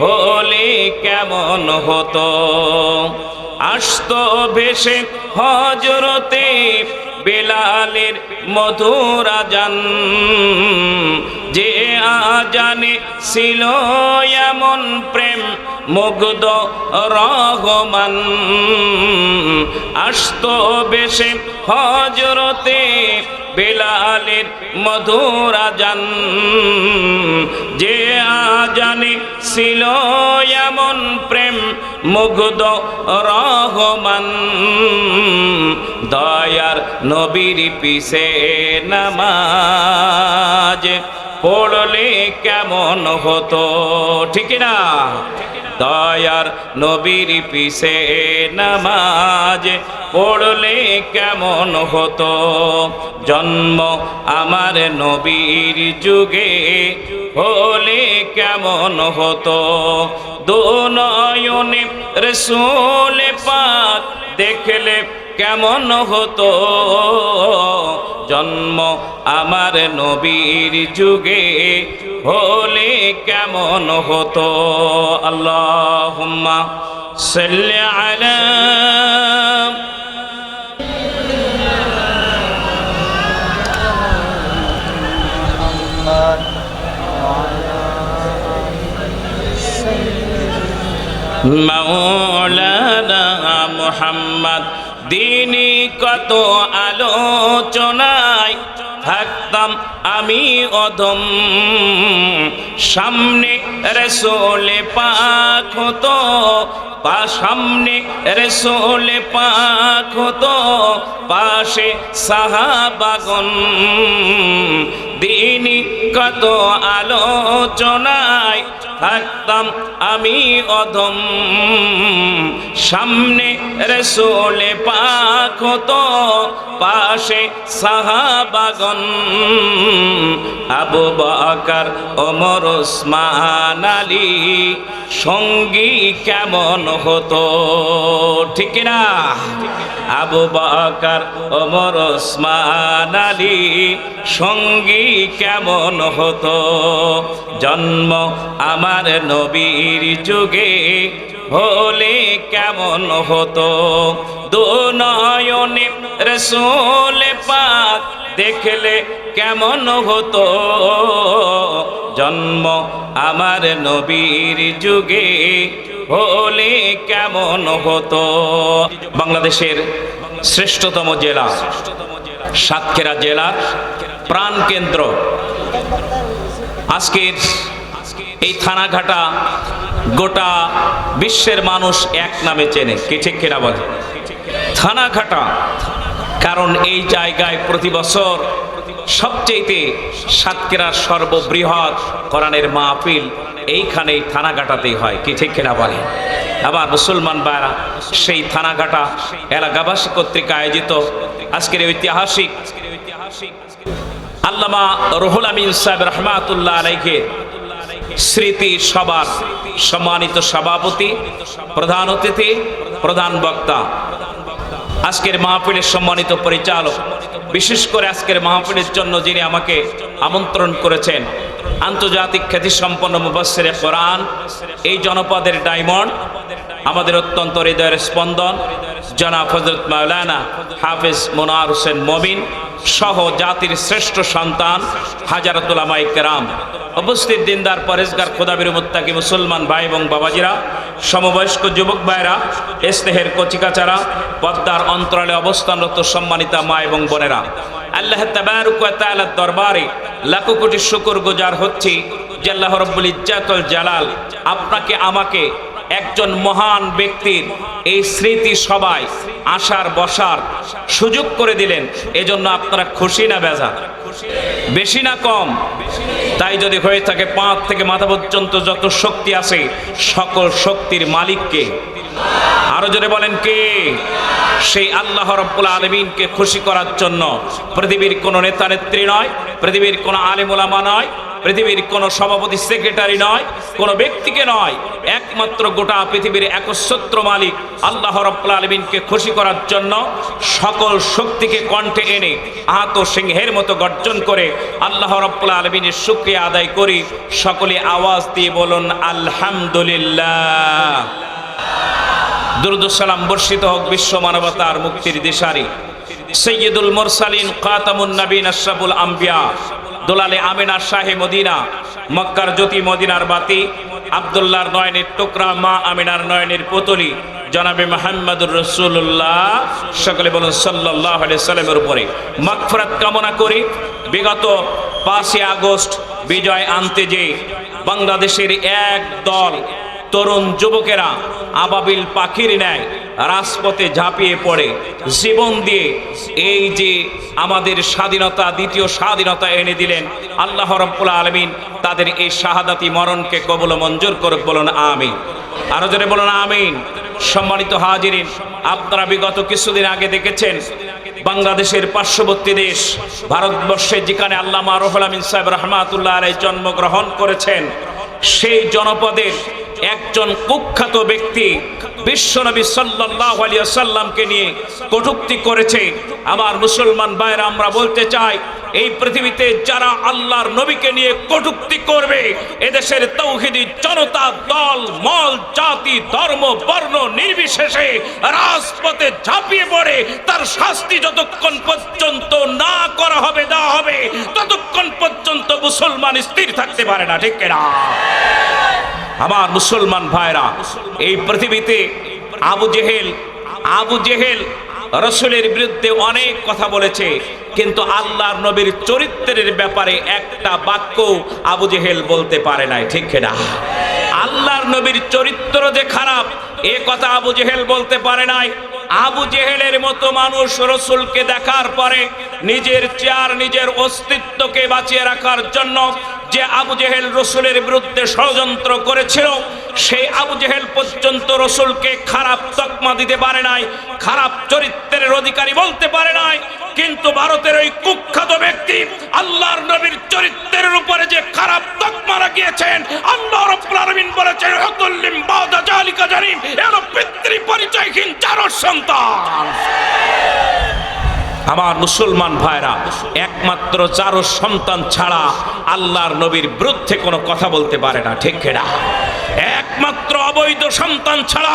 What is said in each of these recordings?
হলে কেমন হতো? আসতো ভেসে হজরতে বেলালের মধুরা জান যে আজানে ছিল এমন প্রেম মুগ্ধ রহমান। আসতো বেশে হজরতে বেলালের মধুরা জান যে আজানে ছিল এমন প্রেম মুগ্ধ রহমান। দয়ার নবীর পিছে নামাজ পড়লে কেমন হতো? ঠিক না দয়ার নবীর পিছে নামাজ পড়লে কেমন হতো? জন্ম আমার নবীর যুগে হলে কেমন হতো? দোনয়নে রসুল পাক দেখলে কেমন হতো? জন্ম আমার নবীর যুগে হলে কেমন হতো? আল্লাহ সাল্লি আলা মৌলানা মোহাম্মদ দিনী কত আলোচনায় থাকতাম আমি অধম। সামনে রেসোলে পাক হতো পা সামনে রসোলে পাক হতো পাশে সাহাবাগন দিনী কত আলোচনায় থাকতাম আমি অধম। সামনে রসোলে পাক হতো, পাশে সাহাবাগন আবু বাকার, ওমর ওসমান আলী, সঙ্গী কেমন হতো? ঠিক না আবু বাকার, ওমর ওসমান আলী, সঙ্গী কেমন হতো? জন্ম আমার নবীর যুগে হলে কেমন হতো? দুনয়নে রসুল পাক দেখলে কেমন হতো? জন্ম আমার নবীর যুগে হলে কেমন হতো? বাংলাদেশের শ্রেষ্ঠতম জেলা সাতক্ষীরা জেলা প্রাণকেন্দ্র আজকের এই থানাঘাটা গোটা বিশ্বের মানুষ এক নামে চেনে। কে ঠিক কেনা বলে? থানাঘাটা, কারণ এই জায়গায় প্রতি বছর সবচেয়েতে সাতক্ষীরার সর্ববৃহৎ কোরআনের মাহফিল এইখানেই থানাঘাটাতেই হয়। কি ঠিক কেনা বলে? আবার মুসলমান বায়রা সেই থানাঘাটা এলাকাবাসী কর্তৃক আয়োজিত আজকের এই ঐতিহাসিক আল্লামা রুহুল আমিন সাহেব রহমাতুল্লাহ আলাইকে স্মৃতি সবার সম্মানিত সভাপতি, প্রধান অতিথি, প্রধান বক্তা, আজকের মাহফিলের সম্মানিত পরিচালক, বিশেষ করে আজকের মাহফিলের জন্য যিনি আমাকে আমন্ত্রণ করেছেন, আন্তর্জাতিক খ্যাতিসম্পন্ন মুবাসের কোরআন, এই জনপদের ডায়মন্ড, আমাদের অত্যন্ত হৃদয়ের স্পন্দন, জনাব হজরত মাওলানা হাফিজ মোনার হোসেন মমিন সহ জাতির শ্রেষ্ঠ সন্তান হাজারতুলামাই কেরাম। উপস্থিত দিনদার পরেশগার খোদাবির মুত্তাকি মুসলমান ভাই এবং বাবাজিরা, সমবয়স্ক যুবক ভাইরা, স্নেহের কচিকাচারা, পদ্মার অন্তরালে অবস্থানরত সম্মানিতা মা এবং বোনেরা। আল্লাহ তাবারুক ওয়া তাআলার দরবারে লাখো কোটি শুকর গুজার হচ্ছি যে আল্লাহ রব্বুল জালাল আপনাকে, আমাকে একজন মহান ব্যক্তির এই স্মৃতি সবাই আসার বসার সুযোগ করে দিলেন। এজন্য আপনারা খুশি না বেজা? বেশি না কম? তাই যদি হয়ে থাকে পাঁচ থেকে মাথা পর্যন্ত যত শক্তি আছে, সকল শক্তির মালিককে। আরও জোরে বলেন কে? সেই আল্লাহ রব্বুল আলমিনকে খুশি করার জন্য পৃথিবীর কোনো নেতা নেত্রী নয়, পৃথিবীর কোনো আলেমুলামা নয় পৃথিবীর কোনো সভাপতি সেক্রেটারি নয়, কোনো ব্যক্তিকে নয়, একমাত্র গোটা পৃথিবীর একচ্ছত্র মালিক আল্লাহ রব্বুল আলমিনকে খুশি করার জন্য সকল শক্তিকে কণ্ঠে এনে আহত সিংহের মতো গর্জন করে আল্লাহ রব্বুল আলমিনের শুক্রিয়া আদায় করি। সকলে আওয়াজ দিয়ে বলুন, আলহামদুলিল্লাহ। দুরুদুসালাম বর্ষিত হোক বিশ্ব মানবতার মুক্তির দিশারি। সৈয়দুল মোরসালিন কাতামুন নবীন আশরাফুল আম্বিয়া। দোলালে আমিনা শাহে মদিনা, মক্কার জ্যোতি মদিনার বাতি, আবদুল্লাহর নয়নের টুকরা, মা আমিনার নয়নের পুতলি। জনাবে মাহমুদুর রসুল্লাহ সকলে বলুন সাল্লাহ সাল্লামের উপরে। মাগফরাত কামনা করি। বিগত পাঁচই আগস্ট বিজয় আনতে যে বাংলাদেশের এক দল তরুণ যুবকেরা আবাবিল পাখির ন্যায় রাজপথে ঝাঁপিয়ে পড়ে। জীবন দিয়ে এই যে আমাদের স্বাধীনতা, দ্বিতীয় স্বাধীনতা এনে দিলেন আল্লাহ রব্বুল আলমিন, তাদের এই শাহাদাতি মরণকে কবল মঞ্জুর করুক বলুন, আমিন। আরও জোরে বলুন, আমিন। সম্মানিত হাজিরিন, আপনারা বিগত কিছুদিন আগে দেখেছেন, বাংলাদেশের পার্শ্ববর্তী দেশ, ভারতবর্ষে যেখানে আল্লামা রহুল আমিন সাহেব রহমাতুল্লাহ আলাই জন্মগ্রহণ করেছেন, সেই জনপদের একজন কুখ্যাত ব্যক্তি বিশ্বনবী সাল্লাহ আলিয়া সাল্লামকে নিয়ে কটুক্তি করেছে। আমার মুসলমান ভাইরা আমরা বলতে চাই, এই পৃথিবীতে যারা আল্লাহর নবীকে নিয়ে কটুক্তি করবে, এদেশের তৌহিদি জনতা, দল, মল, জাতি, ধর্ম, বর্ণ নির্বিশেষে রাজপথে ঝাঁপিয়ে পড়ে, তার শাস্তি যতক্ষণ পর্যন্ত না করা হবে, দেওয়া হবে, ততক্ষণ পর্যন্ত মুসলমান স্থির থাকতে পারে না, ঠিক না আমার মুসলমান ভাইরা, এই পৃথিবীতে আবু জেহেল আবু জেহেল রসুলের বিরুদ্ধে অনেক কথা বলেছে, কিন্তু আল্লাহর নবীর চরিত্রের ব্যাপারে একটা বাক্য আবু জেহেল বলতে পারে নাই, ঠিক না আল্লাহর নবীর চরিত্র যে খারাপ, এ কথা আবু জেহেল বলতে পারে নাই। আবু জেহেলের মতো মানুষ রসুলকে দেখার পরে নিজের চেয়ার, নিজের অস্তিত্বকে বাঁচিয়ে রাখার জন্য যে আবু জেহেল রসুলের বিরুদ্ধে ষড়যন্ত্র করেছিল, সেই আবু জেহেল পর্যন্ত রসুলকে খারাপ তকমা দিতে পারে নাই, খারাপ চরিত্রের অধিকারী বলতে পারে নাই, কিন্তু ভারতের ওই কুখ্যাত ব্যক্তি আল্লাহর নবীর চরিত্রের উপরে যে খারাপ তকমা রাখিয়েছেন আল্লাহ রাব্বুল আলামিন বলেছেন পিতৃ পরিচয়হীন চারর সন্তান। আমার মুসলমান ভাইরা, একমাত্র চারো সন্তান ছাড়া আল্লাহর নবীর বিরুদ্ধে কোনো কথা বলতে পারে না, ঠিক না একমাত্র অবৈধ সন্তান ছাড়া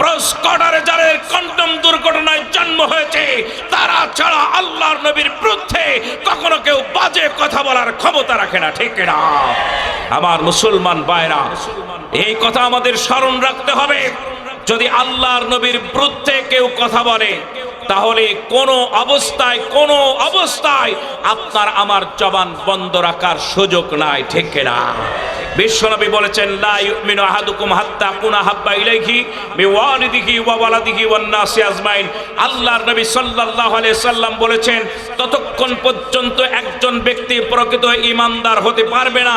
প্রস্কটারে যাদের কন্ডম দুর্ঘটনায় জন্ম হয়েছে, তারা ছাড়া আল্লাহর নবীর বিরুদ্ধে কখনো কেউ বাজে কথা বলার ক্ষমতা রাখে না, ঠিক না আমার মুসলমান ভাইরা, এই কথা আমাদের স্মরণ রাখতে হবে। যদি আল্লাহর নবীর বিরুদ্ধে কেউ কথা বলে তাহলে কোনো অবস্থায় কোনো অবস্থায় আপনার আমার জবান বন্ধ রাখার সুযোগ নাই, ঠিক না বিশ্বনবী বলেছেন হাব্বা আল্লাহর নবী সাল্লাম বলেছেন, ততক্ষণ পর্যন্ত একজন ব্যক্তি প্রকৃত ঈমানদার হতে পারবে না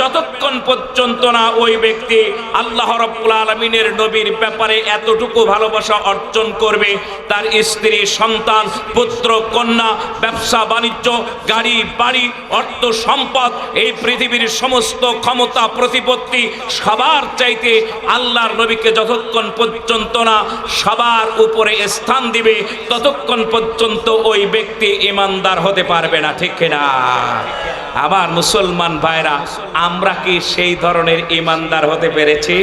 যতক্ষণ পর্যন্ত না ওই ব্যক্তি আল্লাহ রাব্বুল আলামিনের নবীর ব্যাপারে এতটুকু ভালোবাসা অর্জন করবে, তার স্ত্রী, সন্তান, পুত্র, কন্যা, ব্যবসা, বাণিজ্য, গাড়ি, বাড়ি, অর্থ, সম্পদ, এই পৃথিবীর সমস্ত ক্ষমতা, প্রতিপত্তি সবার চাইতে আল্লাহর নবীকে যতক্ষণ পর্যন্ত না সবার উপরে স্থান দিবে, ততক্ষণ পর্যন্ত ওই ব্যক্তি ইমানদার হতে পারবে না, ঠিক না আবার মুসলমান ভাইরা আমরা কি সেই ধরনের ইমানদার হতে পেরেছি?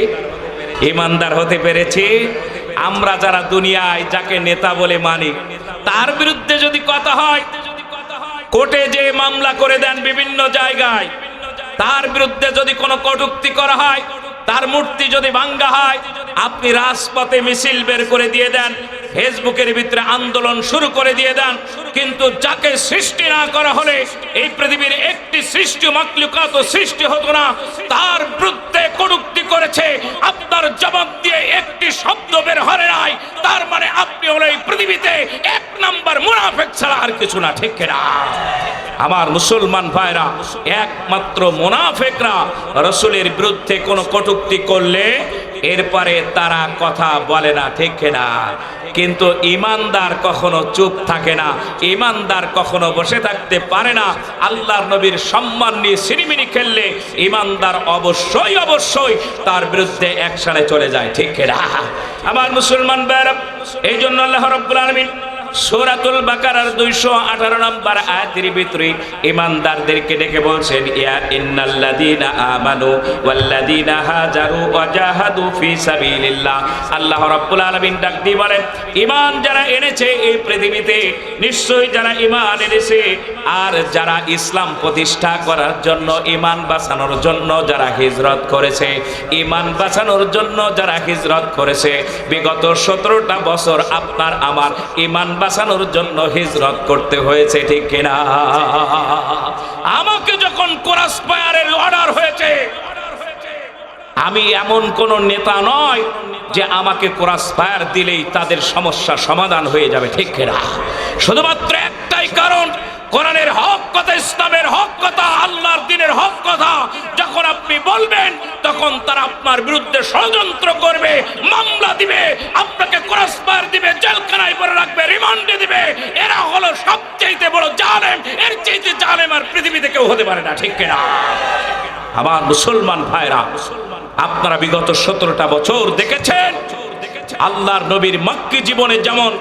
ইমানদার হতে পেরেছি? আমরা যারা দুনিয়ায় যাকে নেতা বলে মানি, তার বিরুদ্ধে যদি কথা হয়, কোর্টে যে মামলা করে দেন বিভিন্ন জায়গায়, তার বিরুদ্ধে যদি কোনো কটুক্তি করা হয়, তার মূর্তি যদি ভাঙ্গা হয়, আপনি রাজপথে মিছিল বের করে দিয়ে দেন। ফেসবুকের ভিতরে আন্দোলন শুরু করে দিয়ে দেন। কিন্তু যাকে সৃষ্টি না করা হলে এই পৃথিবীর একটি সৃষ্টি মাকলুকাত সৃষ্টি হতো না। তার বিরুদ্ধে কটুক্তি করেছে। আপনার জবাব দিয়ে একটি শব্দ বের হরে নাই। তার মানে আপনি হলো এই পৃথিবীতে এক নাম্বার মুনাফেক ছাড়া আর কিছু না, ঠিক না আমার মুসলমান ভাইরা, একমাত্র মোনাফেকরা রসুলের বিরুদ্ধে কোনো কটুক্তি করলে এরপরে তারা কথা বলে না, ঠিক না কিন্তু ইমানদার কখনো চুপ থাকে না, ইমানদার কখনো বসে থাকতে পারে না। আল্লাহর নবীর সম্মান নিয়ে সিরিমিনি খেললে ইমানদার অবশ্যই অবশ্যই তার বিরুদ্ধে একসাথে চলে যায়, ঠিক আমার মুসলমান ব্যারব এই জন্য আল্লাহ রব্বুল আলমিন সূরাতুল বাকারার 218 নম্বর আয়াতের ভিতরে ইমানদারদেরকে ডেকে বলছেন, ইয়া ইন্নাল্লাযীনা আমানু ওয়াল্লাযীনা হাজারু ওয়া জাহাদু ফি সাবিলিল্লাহ। আল্লাহ রাব্বুল আলামিন ডাক দিয়ে বলেন ঈমান যারা এনেছে এই পৃথিবীতে, নিশ্চয়ই যারা ঈমান এনেছে, আর যারা ইসলাম প্রতিষ্ঠা করার জন্য ঈমান বাঁচানোর জন্য যারা হিজরত করেছে ঈমান বাঁচানোর জন্য যারা হিজরত করেছে, বিগত সতেরোটা বছর আপনার, আমার ঈমান বাঁচানোর জন্য হিজরত করতে হয়েছে, ঠিক কিনা? আমাকে যখন কোরাস ফায়ারের অর্ডার হয়েছে, আমি এমন কোন নেতা নয় যে আমাকে কোরাস ফায়ার দিলেই তাদের সমস্যা সমাধান হয়ে যাবে, ঠিক কিনা? শুধুমাত্র একটাই কারণ, কোরআনের হক কথা, ইসলামের হক কথা, আল্লাহর দিনের হক কথা আপনি বলবেন, তখন তারা আপনার বিরুদ্ধে ষড়যন্ত্র করবে, মামলা দিবে, আপনাকে ক্রসবার দিবে, জেলখানায় পরে রাখবে, রিমান্ডে দিবে। এরা হলো সবচেয়ে বড় জালেম, এর চাইতে জালেম আর পৃথিবীতে কেউ হতে পারে না, ঠিক কিনা? আমার মুসলমান ভাইরা, আপনারা বিগত সতেরোটা বছর দেখেছেন, আল্লাহর নবীর মক্কি জীবনে যেমন,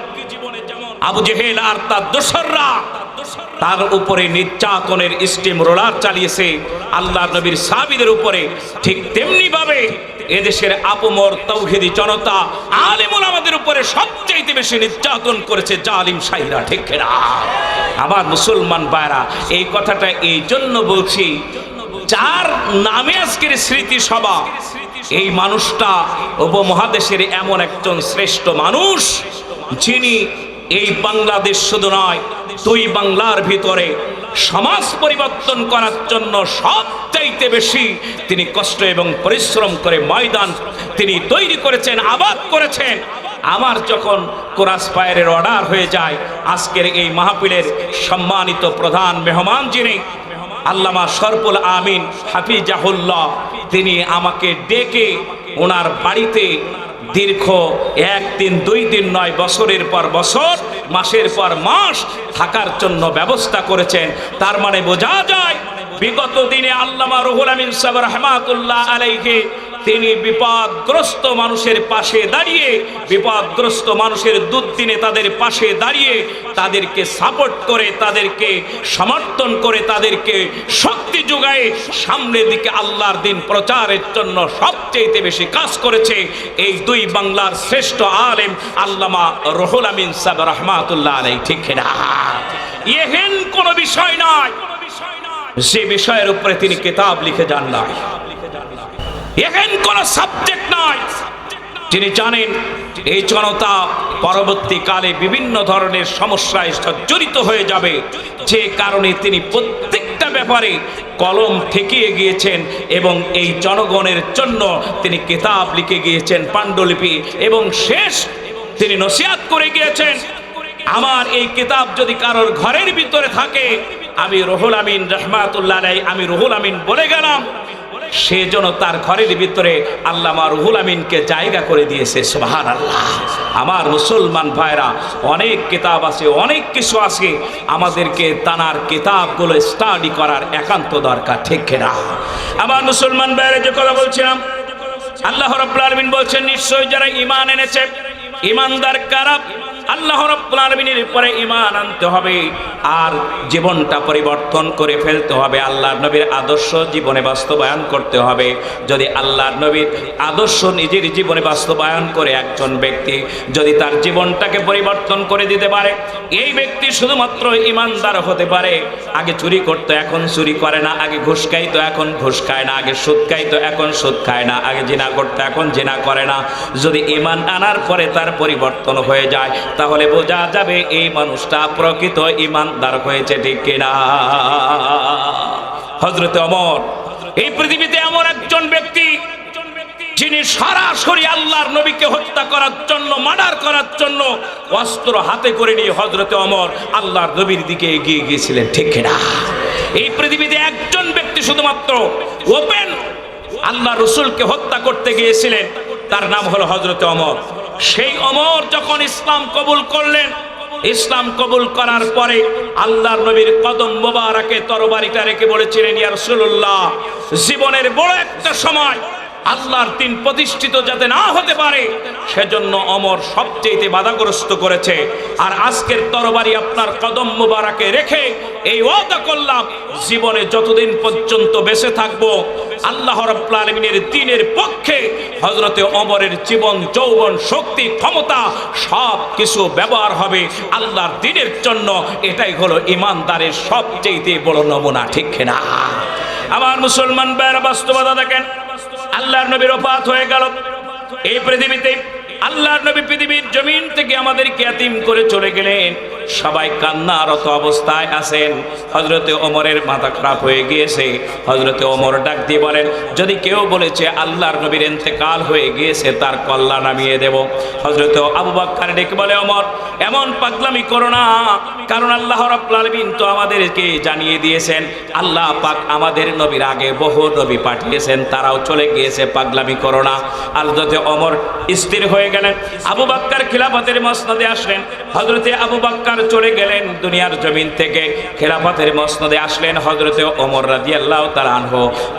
আবু জেহেল আর তার দোসররা তার উপরে নির্যাতনের স্টিম রোলার চালিয়েছে। আল্লাহ নবীর সাবিদের উপরে ঠিক তেমনি ভাবে এদেশের আপমর তৌহিদি জনতা, আলিমুল আমাদের উপরে সবচাইতে বেশি নির্যাতন করেছে জালিম শাহিরা, ঠিক না আমার মুসলমান বায়রা এই কথাটা এই জন্য বলছি, যার নামে আজকের স্মৃতি সভা এই মানুষটা উপমহাদেশের এমন একজন শ্রেষ্ঠ মানুষ, যিনি এই বাংলাদেশ শুধু নয়, দুই বাংলার ভিতরে সমাজ পরিবর্তন করার জন্য সবচাইতে বেশি তিনি কষ্ট এবং পরিশ্রম করে ময়দান তিনি তৈরি করেছেন, আবাদ করেছেন। আমার যখন কোরাস ফায়ারের অর্ডার হয়ে যায়, আজকের এই মাহফিলের সম্মানিত প্রধান মেহমান যিনি, আল্লামা সরপুল আমিন হাফিজাহুল্লাহ, তিনি আমাকে ডেকে ওনার বাড়িতে দীর্ঘ এক দিন দুই দিন নয় বছরের পর বছর, মাসের পর মাস থাকার জন্য ব্যবস্থা করেছেন। তার মানে বোঝা যায়, বিগত দিনে আল্লামা রুহুল আমিন সাহেব রহমাতুল্লাহ আলাইকে তিনি বিপদগ্রস্ত মানুষের পাশে দাঁড়িয়ে, বিপদগ্রস্ত মানুষের দুর্দিনে তাদের পাশে দাঁড়িয়ে তাদেরকে সাপোর্ট করে, তাদেরকে সমর্থন করে, তাদেরকে শক্তি যোগায় সামনের দিকে আল্লাহর দিন প্রচারের জন্য সবচেয়ে বেশি কাজ করেছে। এই দুই বাংলার শ্রেষ্ঠ আলেম আল্লামা রহুল আমিন সাহেব রহমাতুল্লাহ আলাই ঠিক এহেন কোনো বিষয় নয় যে বিষয়ের উপরে তিনি কিতাব লিখে যান নাই। এখন কোন সাবজেক্ট নয় তিনি জানেন, এই জনতা পরবর্তীকালে বিভিন্ন ধরনের সমস্যায় জড়িত হয়ে যাবে। যে কারণে তিনি প্রত্যেকটা ব্যাপারে কলম ঠেকিয়ে গিয়েছেন এবং এই জনগণের জন্য তিনি কিতাব লিখে গিয়েছেন, পাণ্ডুলিপি এবং শেষ তিনি নসিহাত করে গিয়েছেন। আমার এই কিতাব যদি কারোর ঘরের ভিতরে থাকে, আমি রহুল আমিন রহমাতুল্লাহ আমি রহুল আমিন বলে গেলাম সে যেন তার ঘরের ভিতরে আল্লামা রুহুল আমিনকে জায়গা করে দিয়েছে সুবাহান আল্লাহ আমার মুসলমান ভাইরা, অনেক কিতাব আছে, অনেক কিছু আছে, আমাদেরকে তানার কিতাবগুলো স্টাডি করার একান্ত দরকার, ঠিক না আমার মুসলমান ভাইরা, যে কথা বলছিলাম, আল্লাহ রব্বুল আলমিন বলছেন, নিশ্চয়ই যারা ইমান এনেছে ইমানদার কারা? আল্লাহ রব্বুল আলমিনের পরে ইমান আনতে হবে আর জীবনটা পরিবর্তন করে ফেলতে হবে। আল্লাহর নবীর আদর্শ জীবনে বাস্তবায়ন করতে হবে। যদি আল্লাহর নবীর আদর্শ নিজের জীবনে বাস্তবায়ন করে একজন ব্যক্তি যদি তার জীবনটাকে পরিবর্তন করে দিতে পারে, এই ব্যক্তি শুধুমাত্র ইমানদার হতে পারে। আগে চুরি করতো, এখন চুরি করে না। আগে ঘুষ এখন ঘুষ খায় না। আগে সুদ খাইতো, এখন সুদ খায় না। আগে জিনা করতো, এখন জিনা করে না। যদি ইমান আনার পরে তার পরিবর্তন হয়ে যায় তাহলে বোঝা যাবে এই মানুষটা প্রকৃত ইমানদার হয়েছে, ঠিক কিনা? হজরত অমর, এই পৃথিবীতে এমন একজন ব্যক্তি যিনি সরাসরি আল্লাহর নবীকে হত্যা করার জন্য, মার্ডার করার জন্য অস্ত্র হাতে করে নিয়ে হজরতে অমর আল্লাহর নবীর দিকে এগিয়ে গিয়েছিলেন, ঠিক না এই পৃথিবীতে একজন ব্যক্তি শুধুমাত্র ওপেন আল্লাহ রসুলকে হত্যা করতে গিয়েছিলেন, তার নাম হলো হজরতে অমর। সেই অমর যখন ইসলাম কবুল করলেন, ইসলাম কবুল করার পরে আল্লাহর নবীর কদম মোবারকে তরবারিটা রেখে বলেছিলেন, ইয়া রাসূলুল্লাহ, জীবনের বড় একটা সময় আল্লাহর দিন প্রতিষ্ঠিত যাতে না হতে পারে, সেজন্য অমর সবচেয়ে বাধাগ্রস্ত করেছে। আর আজকের তরবারি আপনার কদম মোবারকে রেখে এই ওয়াদা করলাম, জীবনে যতদিন পর্যন্ত বেঁচে থাকব, আল্লাহ রাব্বুল আলামিনের দিনের পক্ষে হযরতে ওমরের জীবন, যৌবন, শক্তি, ক্ষমতা সব কিছু ব্যবহার হবে আল্লাহর দিনের জন্য। এটাই হলো ইমানদারের সবচেয়ে বড় নমুনা, ঠিক না আমার মুসলমান ভাইয়েরা, বাস্তবতা দেখেন। আল্লাহর নবীর অপাত হয়ে গেল। এই পৃথিবীতে আল্লাহর নবী পৃথিবীর জমিন থেকে আমাদেরকে এতিম করে চলে গেলেন। সবাই কান্নারত অবস্থায় আছেন। হজরতে ওমরের মাথা খারাপ হয়ে গিয়েছে। হজরতে ওমর ডাক দিয়ে বলেন, যদি কেউ বলেছে আল্লাহর নবীর এতেকাল হয়ে গিয়েছে, তার কল্লা নামিয়ে দেব। হজরতে আবু বাক্কার ডেকে বলে, ওমর, এমন পাগলামি করো না। কারণ আল্লাহ রাব্বুল তো আমাদেরকে জানিয়ে দিয়েছেন, আল্লাহ পাক আমাদের নবীর আগে বহু নবী পাঠিয়েছেন, তারাও চলে গিয়েছে, পাগলামি করো না। আল্লাহতে অমর স্থির হয়ে গেলেন। আবু বাক্কার খিলাফতের মসনদে আসলেন। হজরতে আবু বাক্কার চলে গেলেন দুনিয়ার জমিন থেকে। খেলাফতের মসনদে আসলেন হজরতে ওমর রাজি আল্লাহ তার আনহ।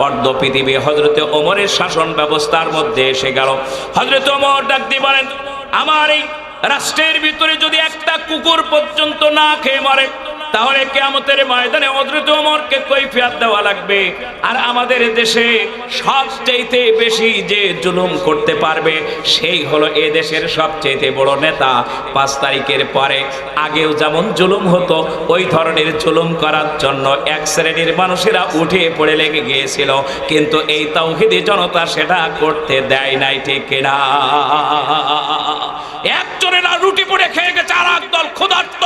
অর্ধ পৃথিবী হজরতে ওমরের শাসন ব্যবস্থার মধ্যে এসে গেল। হজরতে ওমর ডাক দিয়ে বলেন, আমার এই রাষ্ট্রের ভিতরে যদি একটা কুকুর পর্যন্ত না খেয়ে মরে তাহলে কেয়ামতের ময়দানে হজরত ওমরকে কৈফিয়াত দেওয়া লাগবে। আর আমাদের দেশে সবচেয়েতে বেশি যে জুলুম করতে পারবে, সেই হলো এ দেশের সবচেয়েতে বড় নেতা। পাঁচ তারিখের পরে আগেও যেমন জুলুম হতো, ওই ধরনের জুলুম করার জন্য এক শ্রেণির মানুষেরা উঠে পড়ে লেগে গিয়েছিল। কিন্তু এই তাওহিদি জনতা সেটা করতে দেয় নাই, ঠিক কিনা? একজনের রুটি পড়ে খেয়ে গেছে আর একদল ক্ষুধার্ত,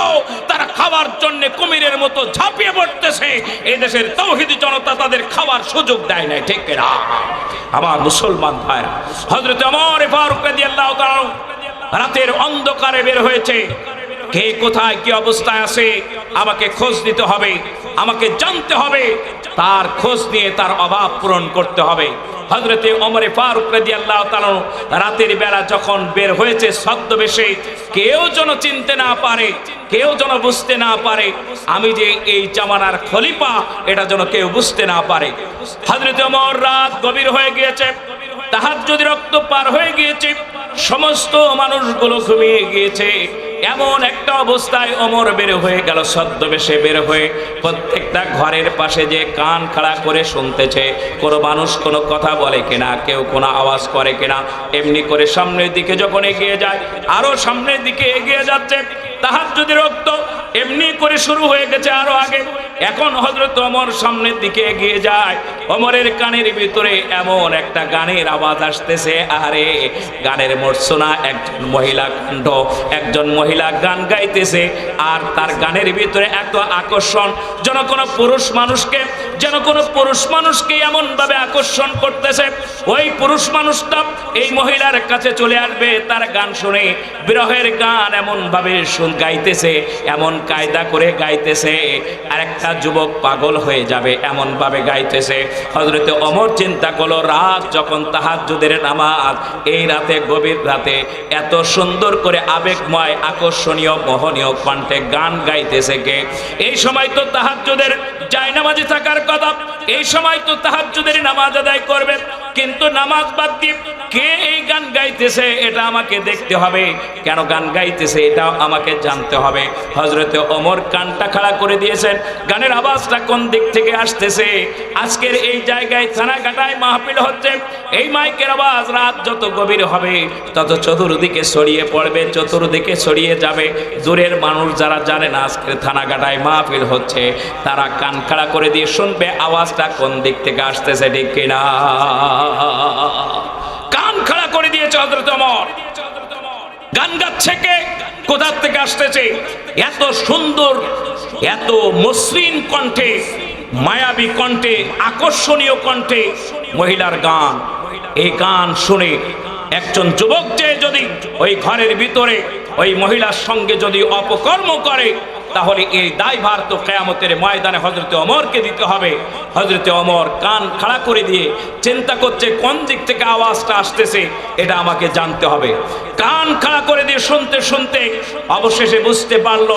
তারা খাওয়ার জন্য কুমিরের মতো ঝাঁপিয়ে পড়তেছে। এই দেশের তৌহিদি জনতা তাদের খাওয়ার সুযোগ দেয় নাই, ঠিক না আমার মুসলমান ভাইরা হজরত আমার ফারুক রাদিয়াল্লাহু তাআলা রাতের অন্ধকারে বের হয়েছে। কে কোথায়, কি অবস্থায় আছে? আমাকে খোঁজ দিতে হবে, আমাকে জানতে হবে। তার খোঁজ নিয়ে তার অভাব পূরণ করতে হবে। হজরতে অমরে ফারুক রাজি আল্লাহ রাতের বেলা যখন বের হয়েছে ছদ্মবেশে, কেউ যেন চিনতে না পারে, কেউ যেন বুঝতে না পারে, আমি যে এই জামানার খলিফা, এটা যেন কেউ বুঝতে না পারে। হজরতে অমর রাত গভীর হয়ে গিয়েছে। যদি রক্ত পার হয়ে গিয়েছে, সমস্ত মানুষগুলো ঘুমিয়ে গিয়েছে। এমন একটা অবস্থায় অমর বের হয়ে গেল, ছদ্মবেশে বের হয়ে। প্রত্যেকটা ঘরের পাশে যে কান খাড়া করে শুনতেছে, কোনো মানুষ কোনো কথা বলে কিনা, কেউ কোনো আওয়াজ করে কিনা। এমনি করে সামনের দিকে যখন এগিয়ে যায়, আরও সামনের দিকে এগিয়ে যাচ্ছে। তাহার যদি রক্ত এমনি করে শুরু হয়ে গেছে আরও আগে। এখন হজরত অমর সামনের দিকে এগিয়ে যায়। অমরের কানের ভিতরে এমন একটা গানের আওয়াজ আসতেছে আরে গানের মর্সনা একজন মহিলা কণ্ঠ, একজন মহিলা গান গাইতেছে, আর তার গানের ভিতরে এত আকর্ষণ। যেন কোনো পুরুষ মানুষকে যেন কোনো পুরুষ মানুষকে এমন ভাবে আকর্ষণ করতেছে, ওই পুরুষ মানুষটা এই মহিলার কাছে চলে আসবে, তার গান শুনে, বিরহের গান এমন ভাবে গাইতেছে, এমন কায়দা করে গাইতেছে আর একটা যুবক পাগল হয়ে যাবে এমন ভাবে গাইতেছে। হজরতে অমর চিন্তা করল, রাত যখন তাহাজ্জুদের নামাজ, এই রাতে, গভীর রাতে, এত সুন্দর করে আবেগময়, আকর্ষণীয়, মোহনীয় কণ্ঠে গান গাইতেছে কে? এই সময় তো তাহাজ্জুদের যায় নামাজে থাকার কথা এই সময় তো তাহাজ্জুদের নামাজ আদায় করবে কিন্তু নামাজ বাদ দিয়ে কে এই গান গাইতেছে এটা আমাকে দেখতে হবে। কেন গান গাইতেছে এটা আমাকে জানতে হবে। হজরতে ওমর কানটা খাড়া করে দিয়েছেন। গানের আওয়াজটা কোন দিক থেকে আসতেছে? আজকের এই জায়গায় থানা কাটায় মাহফিল হচ্ছে। এই মাইকের আওয়াজ রাত যত গভীর হবে, তত চতুর্দিকে ছড়িয়ে পড়বে, চতুর্দিকে ছড়িয়ে যাবে। দূরের মানুষ যারা জানে না আজকের থানা কাটায় মাহফিল হচ্ছে, তারা কান খাড়া করে দিয়ে শুনবে আওয়াজটা কোন দিক থেকে আসতেছে ঠিক কিনা। কান খাড়া করে দিয়েছে হজরত অমর গান গাচ্ছে কে? কোথার থেকে আসতেছে? এত সুন্দর, এত মসৃণ কণ্ঠে, মায়াবী কণ্ঠে, আকর্ষণীয় কণ্ঠে মহিলার গান। এই গান শুনে একজন যুবক যে যদি ওই ঘরের ভিতরে ওই মহিলার সঙ্গে যদি অপকর্ম করে তাহলে এই দায়ভার তো কেয়ামতের ময়দানে হজরতে অমরকে দিতে হবে। হজরতে অমর কান খাড়া করে দিয়ে চিন্তা করছে, কোন দিক থেকে আওয়াজটা আসতেছে, এটা আমাকে জানতে হবে। কান খাড়া করে দিয়ে শুনতে শুনতে অবশেষে বুঝতে পারল,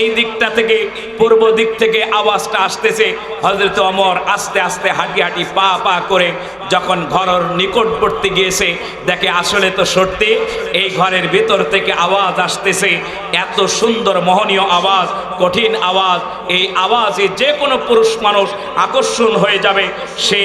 এই দিকটা থেকে, পূর্ব দিক থেকে আওয়াজটা আসতেছে। হজরত অমর আস্তে আস্তে হাঁটি হাঁটি পা পা করে যখন ঘরের নিকটবর্তী গিয়েছে, দেখে আসলে তো সত্যি, এই ঘরের ভেতর থেকে আওয়াজ আসতেছে, এত সুন্দর মোহনীয় আওয়াজ কঠিন আওয়াজ, এই আওয়াজে যে কোনো পুরুষ মানুষ আকর্ষণ হয়ে যাবে। সে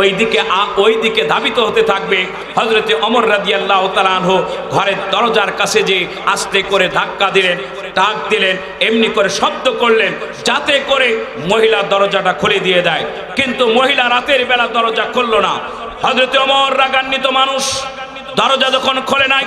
ওই দিকে ওই দিকে ধাবিত হতে থাকবে। হজরতে অমর রাদিয়াল্লাহু তাআলা আনহু ঘরের দরজার কাছে যে আস্তে করে ধাক্কা দিলেন ডাক দিলেন, এমনি করে শব্দ করলেন, যাতে করে মহিলা দরজাটা খুলে দিয়ে দেয়। কিন্তু মহিলা রাতের বেলা দরজা খুললো না। হজরতে অমর রাগান্বিত মানুষ, দরজা যখন খোলে নাই,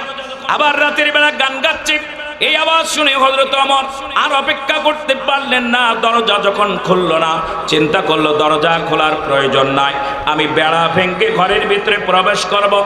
আবার রাতের বেলা গান গাচ্ছে। এই আওয়াজ শুনে হজরত অমর আর অপেক্ষা করতে পারলেন না, দরজা যখন খুলল না, চিন্তা করল দরজা খোলার প্রয়োজন নাই। আমি বেড়া ভেঙ্গে ঘরের ভিতরে প্রবেশ করব।